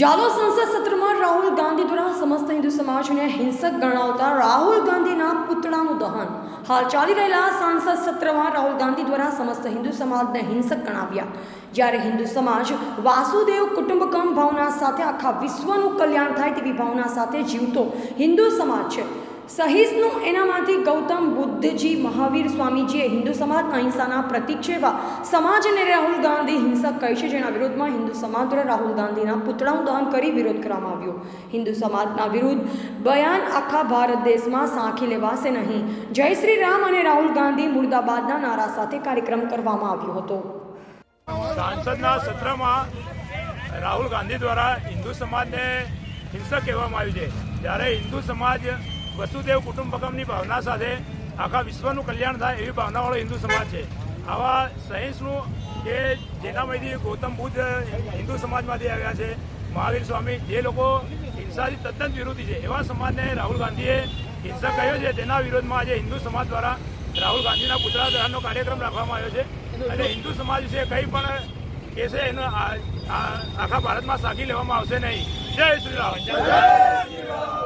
જાલો સંસદ સત્રમાં રાહુલ ગાંધી દ્વારા સમસ્ત હિન્દુ સમાજને હિંસક ગણાવતા રાહુલ ગાંધીના પુતળાનું દહન. હાલ ચાલી રહેલા સાંસદ સત્રમાં રાહુલ ગાંધી દ્વારા સમસ્ત હિન્દુ સમાજને હિંસક ગણાવ્યા. જ્યારે હિન્દુ સમાજ વાસુદેવ કુટુંબકમ ભાવના સાથે આખા વિશ્વનું કલ્યાણ થાય તેવી ભાવના સાથે જીવતો હિન્દુ સમાજ છે. સહિષ્ણુ એનામાંથી ગૌતમ બુદ્ધજી, મહાવીર સ્વામીજીએ હિન્દુ સમાજના અહિંસાના પ્રતિક છે એવા સમાજને રાહુલ ગાંધી હિંસક કહે છે, જેના વિરોધમાં હિન્દુ સમાજ દ્વારા રાહુલ ગાંધીના પુતળાનું દહન કરી વિરોધ કરવામાં આવ્યો. હિન્દુ સમાજના વિરુદ્ધ બયાન આખા ભારત દેશમાં સાંખી લેવાશે નહીં. જય શ્રી રામ અને રાહુલ ગાંધી મુર્દાબાદના નારા સાથે કાર્યક્રમ કરવામાં આવ્યો હતો. સાંસદના સત્રમાં રાહુલ ગાંધી દ્વારા હિન્દુ સમાજને હિંસક કહેવામાં આવ્યું છે. જ્યારે હિન્દુ સમાજ વસુદેવ કુટુંબકમની ભાવના સાથે આખા વિશ્વનું કલ્યાણ થાય એવી ભાવનાવાળો હિન્દુ સમાજ છે. આવા સહિષ્ણુ કે જેનામાંથી ગૌતમ બુદ્ધ હિન્દુ સમાજમાંથી આવ્યા છે, મહાવીર સ્વામી, જે લોકો હિંસાથી તદ્દન વિરોધી છે, એવા સમાજને રાહુલ ગાંધીએ હિંસા કહ્યો છે. તેના વિરોધમાં આજે હિન્દુ સમાજ દ્વારા રાહુલ ગાંધીના પુતળા દહનનો કાર્યક્રમ રાખવામાં આવ્યો છે. અને હિન્દુ સમાજ વિશે કંઈ પણ કેસે એનો આખા ભારતમાં સાગી લેવામાં આવશે નહીં. જય શ્રી રામ.